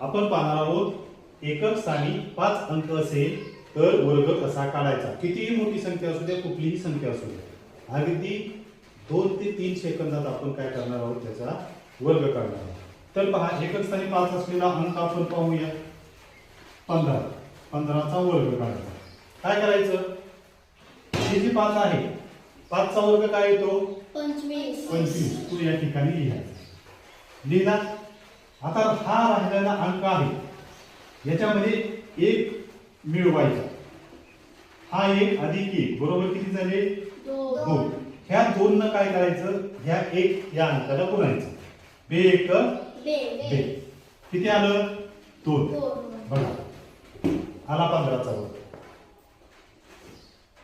आपण पाहणार आहोत एकक स्थानी पाच अंक असेल तर वर्ग कसा काढायचा? कितीही मोठी संख्या असू द्या कुठलीही संख्या असू द्या. अगदी दोन ते तीन सेकंदात आपण काय करणार आहोत त्याचा वर्ग काढणार आहोत. तर पहा एकक स्थानी पाच असलेला अंक आपण पाहूया. पंधरा. पंधराचा वर्ग काढायचा. काय करायचं? हे जे पाच आहे पाचचा वर्ग काय येतो? पंचवीस. पंचवीस. तू या ठिकाणी लिहायचा लिहिला. आता हा राहिलेला अंक आहे. याच्यामध्ये एक मिळवायचा. हा एक अधिक एक. बरोबर किती झाले? दोन. ह्या दोन न काय करायचं? ह्या एक या अंकाला गुणायचं बे एक बे. किती आलं? दोन. दोन. बघा. आला पंधराचा वर्ग.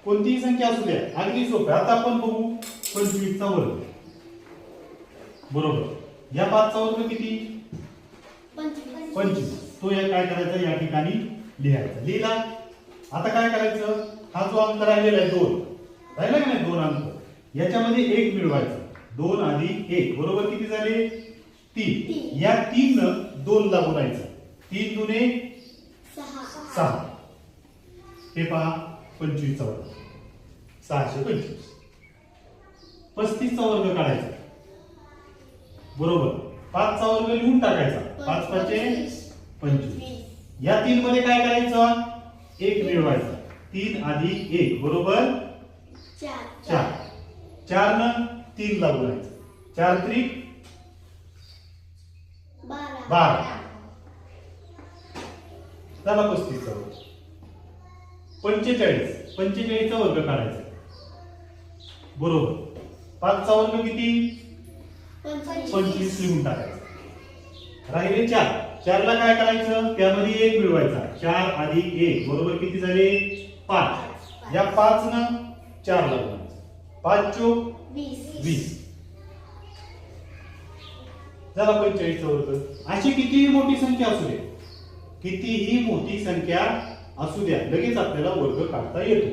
कोणतीही संख्या असू द्या. अगदी सोपं आता आपण बघू पंचवीसचा वर्ग. बरोबर. या पाचचा वर्ग किती? पंचवीस. पंचवीस तो या काय करायचा? या ठिकाणी लिहायचा. लिहिला. आता काय करायचं? हा जो अंक राहिलेला आहे दोन. राहिला का नाही दोन अंक? याच्यामध्ये एक मिळवायचा. दोन अधिक एक. बरोबर किती झाले? तीन. या तीन दोन ला गुणायचं तीन दुने सहा. सहा. हे पहा पंचवीसचा वर्ग. सहाशे पंचवीस. पस्तीसचा वर्ग काढायचा. बरोबर. पाचचा वर्ग लिहून टाकायचा. पाच पाचशे पंचवीस. या तीन मध्ये काय करायचं? एक मिळवायचा. तीन अधिक एक बरोबर? चार. चार. न तीन ला बोलायचं चार त्रिक बारा. बारा. झाला पस्तीसचा वर्ग पंचेचाळीस. पंचेचाळीसचा वर्ग काढायचा. बरोबर. पाचचा वर्ग किती? पंचवीस. लिहून टाकायचं. राहिले चार. चारला काय करायचं? त्यामध्ये एक मिळवायचा. चार अधिक एक. बरोबर किती झाले? पाच. या पाच न चार ला पाच चोक वीस. झाला पंचेचाळीसचा वर्ग अशी कितीही मोठी संख्या असू दे. कितीही मोठी संख्या असू द्या. लगेच आपल्याला वर्ग काढता येतो.